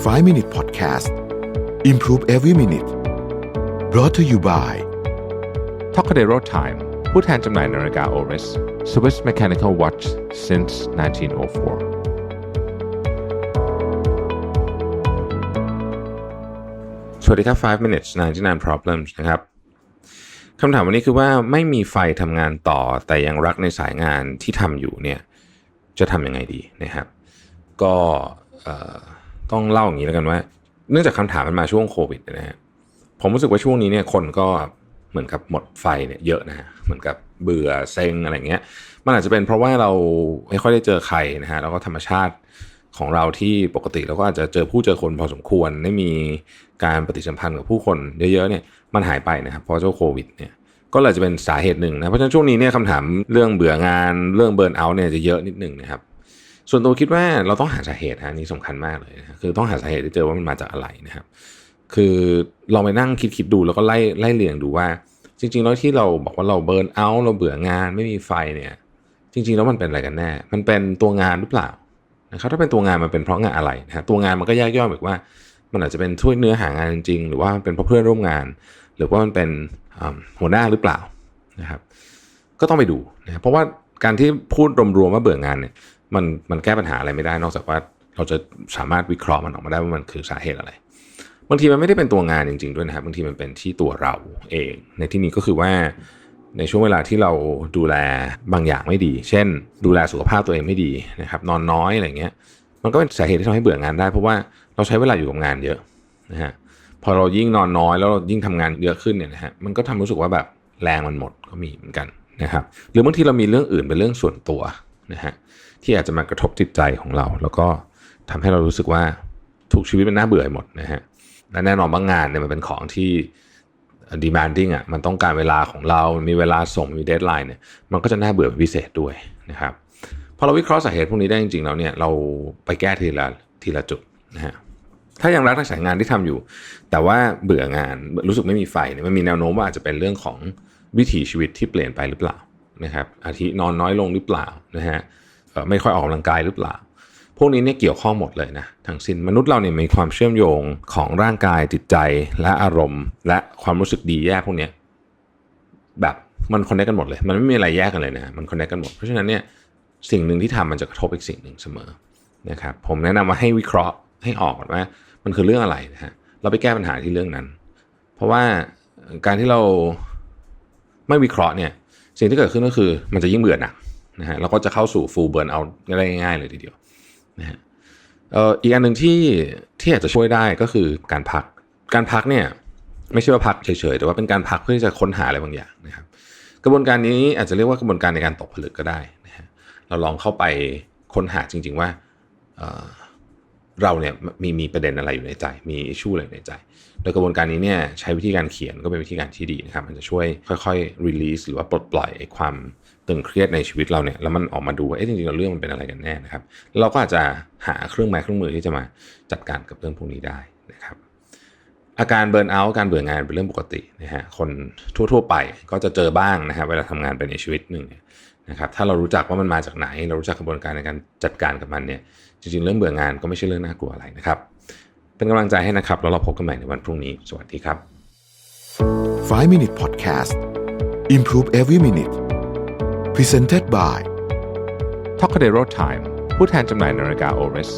5 Minute Podcast Improve Every Minute brought to you by t o c a d e r o Time ผู้แทนจำหน่ายนาฬิกา Oris Swiss Mechanical Watch since 1904 สวัสดีครับ 5 minutes 99 problems นะครับคำถามวันนี้คือว่าไม่มีไฟทำงานต่อแต่ยังรักในสายงานที่ทำอยู่เนี่ยจะทำยังไงดีนะครับ ก็เอ่อ ต้องเล่าอย่างนี้แล้วกันว่า เนื่องจากคำถามมันมาช่วงโควิดนะฮะผมรู้สึกว่าช่วงนี้เนี่ยคนก็เหมือนกับหมดไฟเนี่ยเยอะนะฮะเหมือนกับเบื่อเซ็งอะไรเงี้ยมันอาจจะเป็นเพราะว่าเราไม่ค่อยได้เจอใครนะฮะแล้วก็ธรรมชาติของเราที่ปกติเราก็อาจจะเจอผู้เจอคนพอสมควรได้มีการปฏิสัมพันธ์กับผู้คนเยอะๆเนี่ยมันหายไปนะครับเพราะเจ้าโควิดเนี่ยก็เลยจะเป็นสาเหตุหนึ่งนะเพราะฉะนั้นช่วงนี้เนี่ยคำถามเรื่องเบื่องานเรื่องเบิร์นเอาท์เนี่ยจะเยอะนิดหนึ่งนะครับ ส่วนตัวคิดว่าเราต้องหาสาเหตุฮะนี่สำคัญมากเลยนะคือต้องหาสาเหตุที่เจอว่ามันมาจากอะไรนะครับ คือลองไปนั่งคิดคิดดูแล้วก็ไล่ไล่เรียงดูว่า จริง ๆ แล้วที่เราบอกว่าเราเบิร์นเอาเราเบื่องานไม่มีไฟเนี่ยจริง ๆ แล้วมันเป็นอะไรกันแน่ มันเป็นตัวงานหรือเปล่านะครับถ้าเป็นตัวงานมันเป็นเพราะงานอะไรนะฮะตัวงานมันก็แยกย่อยแบบว่า มันอาจจะเป็นช่วยเนื้อหางานจริง ๆ หรือว่าเป็นเพราะเพื่อนร่วมงาน หรือว่ามันเป็นหัวหน้าหรือเปล่านะครับ ก็ต้องไปดูนะครับเพราะว่า การที่พูดรวมๆว่าเบื่องานเนี่ยมันมันแก้ปัญหาอะไรไม่ได้ นอกจากว่าเราจะสามารถวิเคราะห์มันออกมาได้ว่ามันคือสาเหตุอะไรบางทีมันไม่ได้เป็นตัวงานจริง ๆด้วยนะครับบางทีมันเป็นที่ตัวเราเอง ในที่นี้ก็คือว่าในช่วงเวลาที่เราดูแลบางอย่างไม่ดี เช่น ดูแลสุขภาพตัวเองไม่ดีนะครับนอนน้อยอะไรเงี้ย มันก็เป็นสาเหตุที่ทำให้เบื่องานได้ เพราะว่าเราใช้เวลาอยู่กับงานเยอะนะฮะพอเรายิ่งนอนน้อยแล้วเรายิ่งทำงานเยอะขึ้นเนี่ยนะฮะมันก็ทำรู้สึกว่าแบบแรงมันหมดก็มีเหมือนกันนะครับหรือบางทีเรามีเรื่องอื่นเป็นเรื่องส่วนตัวนะฮะที่อาจจะมากระทบจิตใจของเรา แล้วก็ทำให้เรารู้สึกว่าถูกชีวิตเป็นน่าเบื่อหมดนะฮะและแน่นอนบางงานเนี่ยมันเป็นของที่ demanding อะมันต้องการเวลาของเรา มีเวลาส่งมีเดทไลน์เนี่ยมันก็จะน่าเบื่อเป็นพิเศษด้วยนะครับพอเราวิเคราะห์สาเหตุพวกนี้ได้จริงๆแล้วเนี่ยเราไปแก้ทีละทีละจุดนะฮะถ้ายังรักในสายงานที่ทำอยู่ แต่ว่าเบื่องานรู้สึกไม่มีไฟเนี่ยมันมีแนวโน้มว่าอาจจะเป็นเรื่องของ วิถีชีวิตที่เปลี่ยนไปหรือเปล่านะครับอาทินอนน้อยลงหรือเปล่านะฮะไม่ค่อยออกกำลังกายหรือเปล่า พวกนี้เนี่ยเกี่ยวข้องหมดเลยนะทั้งสิ้นมนุษย์เราเนี่ยมีความเชื่อมโยงของร่างกายจิตใจและอารมณ์ และความรู้สึกดีแย่พวกนี้แบบมันคอนเนคกันหมดเลย มันไม่มีอะไรแยกกันเลยนะมันคอนเนคกันหมดเพราะฉะนั้นเนี่ยสิ่งหนึ่งที่ทำมันจะกระทบอีกสิ่งหนึ่งเสมอนะครับผมแนะนำว่าให้วิเคราะห์ให้ออกก่อนว่า มันคือเรื่องอะไรนะฮะเราไปแก้ปัญหาที่เรื่องนั้น เพราะว่าการที่เรา ไม่วิเคราะห์เนี่ยสิ่งที่เกิดขึ้นก็คือมันจะยิ่งเบื่อหนักนะฮะแล้วก็จะเข้าสู่ full burn out ได้ง่ายๆเลยทีเดียวนะฮะอีกอันหนึ่งที่ที่อาจจะช่วยได้ก็คือการพัก การพักเนี่ยไม่ใช่ว่าพักเฉยๆ แต่ว่าเป็นการพักเพื่อที่จะค้นหาอะไรบางอย่างนะครับ กระบวนการนี้อาจจะเรียกว่ากระบวนการในการตกผลึกก็ได้นะฮะเราลองเข้าไปค้นหาจริง ๆว่า เราเนี่ยมีมีประเด็นอะไรอยู่ในใจ มีอิชชูอะไรในใจ โดยกระบวนการนี้เนี่ยใช้วิธีการเขียนก็เป็นวิธีการที่ดีนะครับ มันจะช่วยค่อยๆ release หรือว่าปลดปล่อยไอ้ความตึงเครียดในชีวิตเราเนี่ย แล้วมันออกมาดูว่าเอ๊ะจริงๆเรื่องมันเป็นอะไรกันแน่นะครับ เราก็อาจจะหาเครื่องไม้เครื่องมือที่จะมาจัดการกับเรื่องพวกนี้ได้นะครับ อาการเบิร์นเอาท์การเบื่องานเป็นเรื่องปกตินะฮะ คนทั่วๆไปก็จะเจอบ้างนะครับเวลาทำงานไปในชีวิตหนึ่ง นะครับถ้าเรารู้จักว่ามันมาจากไหน เรารู้จักกระบวนการในการจัดการกับมันเนี่ยจริงๆ เรื่องเบื่องานก็ไม่ใช่เรื่องน่ากลัวอะไรนะครับ เป็นกำลังใจให้นะครับ แล้วเราพบกันใหม่ในวันพรุ่งนี้ สวัสดีครับ 5 Minute Podcast Improve Every Minute Presented by t o c a d e r o Time ผู้แทนจำหน่ายนาฬิกา Oris